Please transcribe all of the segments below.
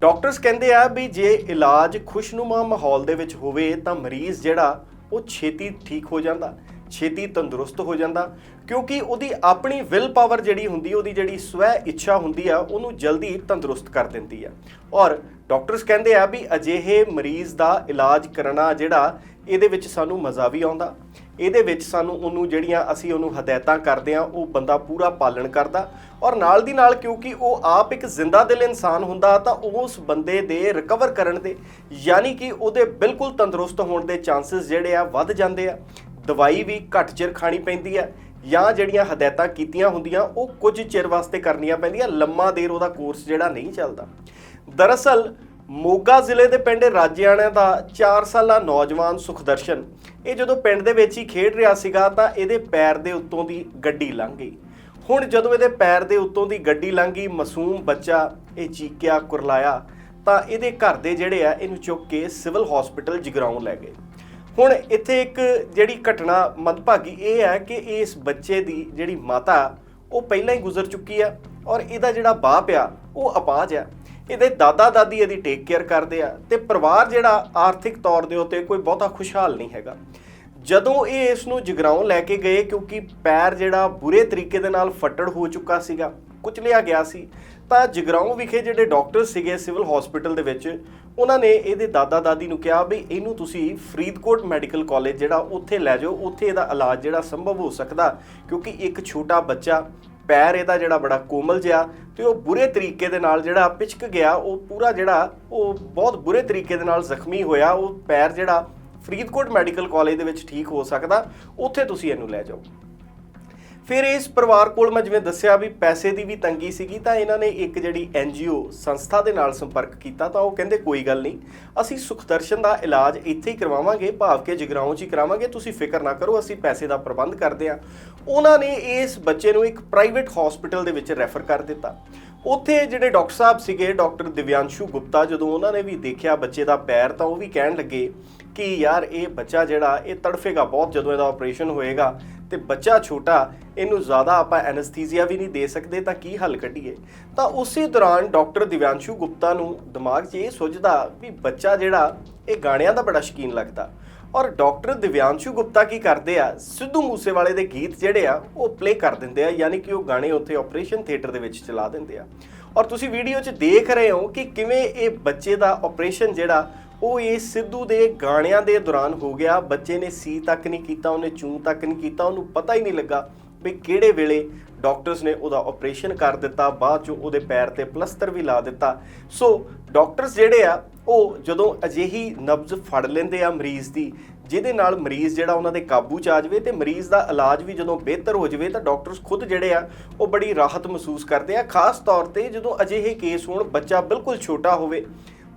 Doctors ਕਹਿੰਦੇ ਆ ਵੀ ਜੇ ਇਲਾਜ ਖੁਸ਼ਨੁਮਾ ਮਾਹੌਲ ਦੇ ਵਿੱਚ ਹੋਵੇ ਤਾਂ ਮਰੀਜ਼ ਜਿਹੜਾ, ਉਹ ਛੇਤੀ ਠੀਕ ਹੋ ਜਾਂਦਾ, ਛੇਤੀ ਤੰਦਰੁਸਤ ਹੋ ਜਾਂਦਾ, ਕਿਉਂਕਿ ਉਹਦੀ ਆਪਣੀ ਵਿਲ ਪਾਵਰ ਜਿਹੜੀ ਹੁੰਦੀ, ਉਹਦੀ ਜਿਹੜੀ ਸਵੈ ਇੱਛਾ ਹੁੰਦੀ ਆ, ਉਹਨੂੰ ਜਲਦੀ ਤੰਦਰੁਸਤ ਕਰ ਦਿੰਦੀ ਆ। ਔਰ ਡਾਕਟਰਸ ਕਹਿੰਦੇ ਆ ਵੀ ਅਜਿਹੇ ਮਰੀਜ਼ ਦਾ ਇਲਾਜ ਕਰਨਾ ਜਿਹੜਾ ਇਹਦੇ ਵਿੱਚ ਸਾਨੂੰ ਮਜ਼ਾ ਵੀ ਆਉਂਦਾ। ਇਹਦੇ ਵਿੱਚ ਸਾਨੂੰ ਉਹਨੂੰ ਜਿਹੜੀਆਂ ਅਸੀਂ ਉਹਨੂੰ ਹਦਾਇਤਾਂ ਕਰਦੇ ਆ ਉਹ ਬੰਦਾ ਪੂਰਾ ਪਾਲਣ ਕਰਦਾ। ਔਰ ਨਾਲ ਦੀ ਨਾਲ ਕਿਉਂਕਿ ਉਹ ਆਪ ਇੱਕ ਜ਼ਿੰਦਾ ਦਿਲ ਇਨਸਾਨ ਹੁੰਦਾ, ਤਾਂ ਉਸ ਬੰਦੇ ਦੇ ਰਿਕਵਰ ਕਰਨ ਦੇ ਯਾਨੀ ਕਿ ਉਹਦੇ ਬਿਲਕੁਲ ਤੰਦਰੁਸਤ ਹੋਣ ਦੇ ਚਾਂਸਸ ਜਿਹੜੇ ਆ ਵੱਧ ਜਾਂਦੇ ਆ। ਦਵਾਈ ਵੀ ਘੱਟ ਚਿਰ ਖਾਣੀ ਪੈਂਦੀ ਆ ਜਾਂ ਜਿਹੜੀਆਂ ਹਦਾਇਤਾਂ ਕੀਤੀਆਂ ਹੁੰਦੀਆਂ, ਉਹ ਕੁਝ ਚਿਰ ਵਾਸਤੇ ਕਰਨੀਆਂ ਪੈਂਦੀਆਂ। ਲੰਮਾ ਦੇਰ ਉਹਦਾ ਕੋਰਸ ਜਿਹੜਾ ਨਹੀਂ ਚੱਲਦਾ। ਦਰਅਸਲ ਮੋਗਾ ਜ਼ਿਲ੍ਹੇ ਦੇ ਪਿੰਡ ਰਾਜਿਆਣਾ ਦਾ 4 ਸਾਲਾ ਨੌਜਵਾਨ ਸੁਖਦਰਸ਼ਨ ਇਹ ਜਦੋਂ ਪਿੰਡ ਦੇ ਵਿੱਚ ਹੀ ਖੇਡ ਰਿਹਾ ਸੀਗਾ ਤਾਂ ਇਹਦੇ ਪੈਰ ਦੇ ਉੱਤੋਂ ਦੀ ਗੱਡੀ ਲੰਘ ਗਈ। ਹੁਣ ਜਦੋਂ ਇਹਦੇ ਪੈਰ ਦੇ ਉੱਤੋਂ ਦੀ ਗੱਡੀ ਲੰਘ ਗਈ, ਮਾਸੂਮ ਬੱਚਾ ਇਹ ਚੀਕਿਆ, ਕੁਰਲਾਇਆ, ਤਾਂ ਇਹਦੇ ਘਰ ਦੇ ਜਿਹੜੇ ਆ ਇਹਨੂੰ ਚੁੱਕ ਕੇ ਸਿਵਲ ਹਸਪੀਟਲ ਜਗਰਾਉਂ ਲੈ ਗਏ। ਹੁਣ ਇੱਥੇ ਇੱਕ ਜਿਹੜੀ ਘਟਨਾ ਮੰਦਭਾਗੀ ਇਹ ਹੈ ਕਿ ਇਸ ਬੱਚੇ ਦੀ ਜਿਹੜੀ ਮਾਤਾ, ਉਹ ਪਹਿਲਾਂ ਹੀ ਗੁਜ਼ਰ ਚੁੱਕੀ ਆ ਔਰ ਇਹਦਾ ਜਿਹੜਾ ਬਾਪ ਆ, ਉਹ ਅਪਾਜ ਆ। ਇਹਦੇ ਦਾਦਾ ਦਾਦੀ ਇਹਦੀ ਟੇਕ ਕੇਅਰ ਕਰਦੇ ਆ ਤੇ ਪਰਿਵਾਰ ਜਿਹੜਾ ਆਰਥਿਕ ਤੌਰ ਦੇ ਉੱਤੇ ਕੋਈ ਬਹੁਤਾ ਖੁਸ਼ਹਾਲ ਨਹੀਂ ਹੈਗਾ। ਜਦੋਂ ਇਹ ਇਸ ਨੂੰ ਜਗਰਾਉਂ ਲੈ ਕੇ ਗਏ ਕਿਉਂਕਿ ਪੈਰ ਜਿਹੜਾ ਬੁਰੇ ਤਰੀਕੇ ਦੇ ਨਾਲ ਫੱਟੜ ਹੋ ਚੁੱਕਾ ਸੀਗਾ ਕੁਚਲਿਆ ਗਿਆ ਸੀ, ਤਾਂ ਜਗਰਾਉਂ ਵਿਖੇ ਜਿਹੜੇ ਡਾਕਟਰ ਸੀਗੇ ਸਿਵਲ ਹਸਪੀਟਲ ਦੇ ਵਿੱਚ, ਉਹਨਾਂ ਨੇ ਇਹਦੇ ਦਾਦਾ ਦਾਦੀ ਨੂੰ ਕਿਹਾ ਵੀ ਇਹਨੂੰ ਤੁਸੀਂ ਫਰੀਦਕੋਟ ਮੈਡੀਕਲ ਕਾਲਜ ਜਿਹੜਾ ਉੱਥੇ ਲੈ ਜਾਓ, ਉੱਥੇ ਇਹਦਾ ਇਲਾਜ ਜਿਹੜਾ ਸੰਭਵ ਹੋ ਸਕਦਾ ਕਿਉਂਕਿ ਇੱਕ ਛੋਟਾ ਬੱਚਾ ਪੈਰ ਇਹਦਾ ਜਿਹੜਾ ਬੜਾ ਕੋਮਲ ਜਿਹਾ ਤੇ ਉਹ ਬੁਰੇ ਤਰੀਕੇ ਦੇ ਨਾਲ ਜਿਹੜਾ ਪਿਚਕ ਗਿਆ, ਉਹ ਪੂਰਾ ਜਿਹੜਾ ਉਹ ਬਹੁਤ ਬੁਰੇ ਤਰੀਕੇ ਦੇ ਨਾਲ ਜ਼ਖਮੀ ਹੋਇਆ, ਉਹ ਪੈਰ ਜਿਹੜਾ ਫਰੀਦਕੋਟ ਮੈਡੀਕਲ ਕਾਲਜ ਦੇ ਵਿੱਚ ਠੀਕ ਹੋ ਸਕਦਾ, ਉੱਥੇ ਤੁਸੀਂ ਇਹਨੂੰ ਲੈ ਜਾਓ। ਫਿਰ ਇਸ ਪਰਿਵਾਰ ਕੋਲ ਮੈਂ ਜਿਵੇਂ ਦੱਸਿਆ ਵੀ ਪੈਸੇ ਦੀ ਵੀ ਤੰਗੀ ਸੀਗੀ ਤਾਂ ਇਹਨਾਂ ਨੇ ਇੱਕ ਜਿਹੜੀ ਐਨਜੀਓ ਸੰਸਥਾ ਦੇ ਨਾਲ ਸੰਪਰਕ ਕੀਤਾ ਤਾਂ ਉਹ ਕਹਿੰਦੇ ਕੋਈ ਗੱਲ ਨਹੀਂ, ਅਸੀਂ ਸੁਖਦਰਸ਼ਨ ਦਾ ਇਲਾਜ ਇੱਥੇ ਹੀ ਕਰਵਾਵਾਂਗੇ, ਭਾਵ ਕਿ ਜਗਰਾਉਂ 'ਚ ਹੀ ਕਰਾਵਾਂਗੇ, ਤੁਸੀਂ ਫਿਕਰ ਨਾ ਕਰੋ, ਅਸੀਂ ਪੈਸੇ ਦਾ ਪ੍ਰਬੰਧ ਕਰਦੇ ਹਾਂ। ਉਹਨਾਂ ਨੇ ਇਸ ਬੱਚੇ ਨੂੰ ਇੱਕ ਪ੍ਰਾਈਵੇਟ ਹਸਪੀਟਲ ਦੇ ਵਿੱਚ ਰੈਫਰ ਕਰ ਦਿੱਤਾ। ਉੱਥੇ ਜਿਹੜੇ ਡਾਕਟਰ ਸਾਹਿਬ ਸੀਗੇ, ਡਾਕਟਰ ਦਿਵਿਆਂਸ਼ੂ ਗੁਪਤਾ, ਜਦੋਂ ਉਹਨਾਂ ਨੇ ਵੀ ਦੇਖਿਆ ਬੱਚੇ ਦਾ ਪੈਰ, ਤਾਂ ਉਹ ਵੀ ਕਹਿਣ ਲੱਗੇ ਕਿ ਯਾਰ ਇਹ ਬੱਚਾ ਜਿਹੜਾ, ਇਹ ਤੜਫੇਗਾ ਬਹੁਤ ਜਦੋਂ ਇਹਦਾ ਆਪਰੇਸ਼ਨ ਹੋਏਗਾ ਤੇ ਬੱਚਾ ਛੋਟਾ, ਇਹਨੂੰ ਜ਼ਿਆਦਾ ਆਪਾਂ ਐਨਸਥੀਸੀਆ ਵੀ ਨਹੀਂ ਦੇ ਸਕਦੇ, ਤਾਂ ਕੀ ਹੱਲ ਕੱਢੀਏ? ਤਾਂ ਉਸੇ ਦੌਰਾਨ ਡਾਕਟਰ ਦਿਵਿਆਂਸ਼ੂ ਗੁਪਤਾ ਨੂੰ ਦਿਮਾਗ 'ਚ ਇਹ ਸੋਚਦਾ ਵੀ ਬੱਚਾ ਜਿਹੜਾ, ਇਹ ਗਾਣਿਆਂ ਦਾ ਬੜਾ ਸ਼ੌਕੀਨ ਲੱਗਦਾ। ਔਰ ਡਾਕਟਰ ਦਿਵਿਆਂਸ਼ੂ ਗੁਪਤਾ ਕੀ ਕਰਦੇ ਆ? ਸਿੱਧੂ ਮੂਸੇਵਾਲੇ ਦੇ ਗੀਤ ਜਿਹੜੇ ਆ, ਉਹ ਪਲੇ ਕਰ ਦਿੰਦੇ ਆ, ਯਾਨੀ ਕਿ ਉਹ ਗਾਣੇ ਉੱਥੇ ਆਪਰੇਸ਼ਨ ਥੀਏਟਰ ਦੇ ਵਿੱਚ ਚਲਾ ਦਿੰਦੇ ਆ। ਔਰ ਤੁਸੀਂ ਵੀਡੀਓ 'ਚ ਦੇਖ ਰਹੇ ਹੋ ਕਿ ਕਿਵੇਂ ਇਹ ਬੱਚੇ ਦਾ ਆਪਰੇਸ਼ਨ ਜਿਹੜਾ, ਉਹ ਇਹ ਸਿੱਧੂ ਦੇ ਗਾਣਿਆਂ ਦੇ ਦੌਰਾਨ ਹੋ ਗਿਆ। ਬੱਚੇ ਨੇ ਸੀ ਤੱਕ ਨਹੀਂ ਕੀਤਾ, ਉਹਨੇ ਚੂੰ ਤੱਕ ਨਹੀਂ ਕੀਤਾ, ਉਹਨੂੰ ਪਤਾ ਹੀ ਨਹੀਂ ਲੱਗਾ ਵੀ ਕਿਹੜੇ ਵੇਲੇ ਡਾਕਟਰਸ ਨੇ ਉਹਦਾ ਆਪਰੇਸ਼ਨ ਕਰ ਦਿੱਤਾ, ਬਾਅਦ ਚ ਉਹਦੇ ਪੈਰ ਤੇ ਪਲਸਤਰ ਵੀ ਲਾ ਦਿੱਤਾ। ਸੋ ਡਾਕਟਰਸ ਜਿਹੜੇ ਆ ਉਹ ਜਦੋਂ ਅਜਿਹੀ ਨਬਜ਼ ਫੜ ਲੈਂਦੇ ਆ ਮਰੀਜ਼ ਦੀ, ਜਿਹਦੇ ਨਾਲ ਮਰੀਜ਼ ਜਿਹੜਾ ਉਹਨਾਂ ਦੇ ਕਾਬੂ ਚ ਆ ਜਾਵੇ ਤੇ ਮਰੀਜ਼ ਦਾ ਇਲਾਜ ਵੀ ਜਦੋਂ ਬਿਹਤਰ ਹੋ ਜਾਵੇ ਤਾਂ ਡਾਕਟਰਸ ਖੁਦ ਜਿਹੜੇ ਆ, ਉਹ ਬੜੀ ਰਾਹਤ ਮਹਿਸੂਸ ਕਰਦੇ ਆ। ਖਾਸ ਤੌਰ ਤੇ ਜਦੋਂ ਅਜਿਹੇ ਕੇਸ ਹੋਣ, ਬੱਚਾ ਬਿਲਕੁਲ ਛੋਟਾ ਹੋਵੇ,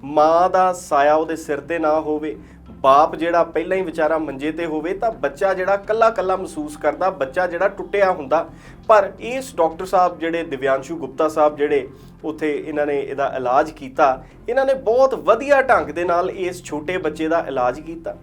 ਮਾਂ ਦਾ ਸਾਇਆ ਉਹਦੇ ਸਿਰ ਤੇ ਨਾ ਹੋਵੇ ਬਾਪ ਜਿਹੜਾ ਪਹਿਲਾਂ ਹੀ ਵਿਚਾਰਾ ਮੰਜੇ ਤੇ ਹੋਵੇ ਤਾਂ ਬੱਚਾ ਜਿਹੜਾ ਕੱਲਾ ਕੱਲਾ ਮਹਿਸੂਸ ਕਰਦਾ, ਬੱਚਾ ਜਿਹੜਾ ਟੁੱਟਿਆ ਹੁੰਦਾ। ਪਰ ਇਸ ਡਾਕਟਰ ਸਾਹਿਬ ਜਿਹੜੇ ਦਿਵਿਆਂਸ਼ੂ ਗੁਪਤਾ ਸਾਹਿਬ ਜਿਹੜੇ ਉਥੇ ਇਹਨਾਂ ਨੇ ਇਹਦਾ ਇਲਾਜ ਕੀਤਾ, ਇਹਨਾਂ ਨੇ ਬਹੁਤ ਵਧੀਆ ਢੰਗ ਦੇ ਨਾਲ ਇਸ ਛੋਟੇ ਬੱਚੇ ਦਾ ਇਲਾਜ ਕੀਤਾ।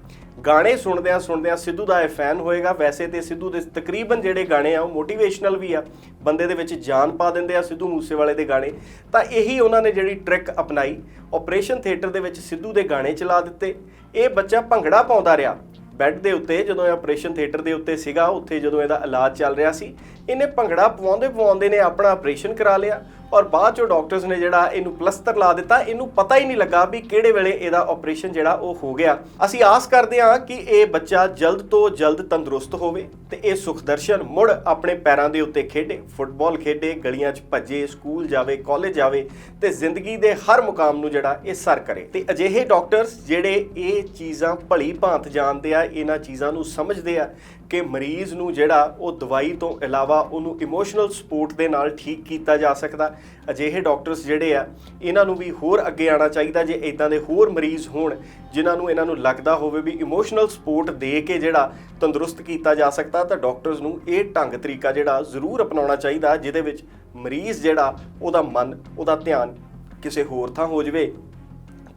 ਗਾਣੇ ਸੁਣਦਿਆਂ ਸੁਣਦਿਆਂ ਸਿੱਧੂ ਦਾ ਇਹ ਫੈਨ ਹੋਏਗਾ। ਵੈਸੇ ਤੇ ਸਿੱਧੂ ਦੇ ਤਕਰੀਬਨ ਜਿਹੜੇ ਗਾਣੇ ਆ, ਉਹ ਮੋਟੀਵੇਸ਼ਨਲ ਵੀ ਆ। ਬੰਦੇ ਦੇ ਵਿੱਚ ਜਾਨ ਪਾ ਦਿੰਦੇ ਆ ਸਿੱਧੂ ਮੂਸੇਵਾਲੇ ਦੇ ਗਾਣੇ। ਤਾਂ ਇਹੀ ਉਹਨਾਂ ਨੇ ਜਿਹੜੀ ਟ੍ਰਿਕ ਅਪਣਾਈ। ਆਪਰੇਸ਼ਨ ਥੀਏਟਰ ਦੇ ਵਿੱਚ ਸਿੱਧੂ ਦੇ ਗਾਣੇ ਚਲਾ ਦਿੱਤੇ। ਇਹ ਬੱਚਾ ਭੰਗੜਾ ਪਾਉਂਦਾ ਰਿਹਾ। ਬੈੱਡ ਦੇ ਉੱਤੇ ਜਦੋਂ ਇਹ ਆਪਰੇਸ਼ਨ ਥੀਏਟਰ ਦੇ ਉੱਤੇ ਸੀਗਾ, ਉੱਥੇ ਜਦੋਂ ਇਹਦਾ ਇਲਾਜ ਚੱਲ ਰਿਹਾ ਸੀ, ਇਹਨੇ ਭੰਗੜਾ ਪਵਾਉਂਦੇ ਪਵਾਉਂਦੇ ਨੇ ਆਪਣਾ ਆਪਰੇਸ਼ਨ ਕਰਾ ਲਿਆ। ਔਰ ਬਾਅਦ ਚੋਂ ਡਾਕਟਰਸ ਨੇ ਜਿਹੜਾ ਇਹਨੂੰ ਪਲਸਤਰ ਲਾ ਦਿੱਤਾ, ਇਹਨੂੰ ਪਤਾ ਹੀ ਨਹੀਂ ਲੱਗਾ ਵੀ ਕਿਹੜੇ ਵੇਲੇ ਇਹਦਾ ਆਪਰੇਸ਼ਨ ਜਿਹੜਾ ਉਹ ਹੋ ਗਿਆ। ਅਸੀਂ ਆਸ ਕਰਦੇ ਹਾਂ ਕਿ ਇਹ ਬੱਚਾ ਜਲਦ ਤੋਂ ਜਲਦ ਤੰਦਰੁਸਤ ਹੋਵੇ ਤੇ ਇਹ ਸੁਖਦਰਸ਼ਨ ਮੁੜ ਆਪਣੇ ਪੈਰਾਂ ਦੇ ਉੱਤੇ ਖੇਡੇ, ਫੁੱਟਬਾਲ ਖੇਡੇ, ਗਲੀਆਂ 'ਚ ਭੱਜੇ, ਸਕੂਲ ਜਾਵੇ ਕਾਲਜ ਜਾਵੇ ਤੇ ਜ਼ਿੰਦਗੀ ਦੇ ਹਰ ਮੁਕਾਮ ਨੂੰ ਜਿਹੜਾ ਇਹ ਸਰ ਕਰੇ। ਤੇ ਅਜਿਹੇ ਡਾਕਟਰਸ ਜਿਹੜੇ ਇਹ ਚੀਜ਼ਾਂ ਭਲੀ ਭਾਂਤ ਜਾਣਦੇ ਆ, ਇਹਨਾਂ ਚੀਜ਼ਾਂ ਨੂੰ ਸਮਝਦੇ ਆ ਕਿ ਮਰੀਜ਼ ਨੂੰ ਜਿਹੜਾ ਉਹ ਦਵਾਈ ਤੋਂ ਇਲਾਵਾ ਉਹਨੂੰ ਇਮੋਸ਼ਨਲ ਸਪੋਰਟ ਦੇ ਨਾਲ ਠੀਕ ਕੀਤਾ ਜਾ ਸਕਦਾ ਅਜਿਹੇ ਡਾਕਟਰਸ ਜਿਹੜੇ ਆ, ਇਹਨਾਂ ਨੂੰ ਵੀ ਹੋਰ ਅੱਗੇ ਆਉਣਾ ਚਾਹੀਦਾ ਜੇ ਇਦਾਂ ਦੇ ਹੋਰ ਮਰੀਜ਼ ਹੋਣ, ਜਿਨ੍ਹਾਂ ਨੂੰ ਇਹਨਾਂ ਨੂੰ ਲੱਗਦਾ ਹੋਵੇ ਵੀ ਇਮੋਸ਼ਨਲ ਸਪੋਰਟ ਦੇ ਕੇ ਜਿਹੜਾ ਤੰਦਰੁਸਤ ਕੀਤਾ ਜਾ ਸਕਦਾ, ਤਾਂ ਡਾਕਟਰਸ ਨੂੰ ਇਹ ਢੰਗ ਤਰੀਕਾ ਜਿਹੜਾ ਜ਼ਰੂਰ ਅਪਣਾਉਣਾ ਚਾਹੀਦਾ, ਜਿਹਦੇ ਵਿੱਚ ਮਰੀਜ਼ ਜਿਹੜਾ, ਉਹਦਾ ਮਨ, ਉਹਦਾ ਧਿਆਨ ਕਿਸੇ ਹੋਰ ਥਾਂ ਹੋ ਜਾਵੇ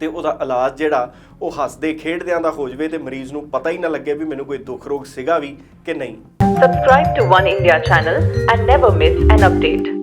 ਤੇ ਉਹਦਾ ਇਲਾਜ ਜਿਹੜਾ, ਉਹ ਹੱਸਦੇ ਖੇਡਦਿਆਂ ਦਾ ਹੋ ਜਾਵੇ ਤੇ ਮਰੀਜ਼ ਨੂੰ ਪਤਾ ਹੀ ਨਾ ਲੱਗੇ ਵੀ ਮੈਨੂੰ ਕੋਈ ਦੁੱਖ ਰੋਗ ਸੀਗਾ ਵੀ ਕਿ ਨਹੀਂ Subscribe to One India channel and never miss an update.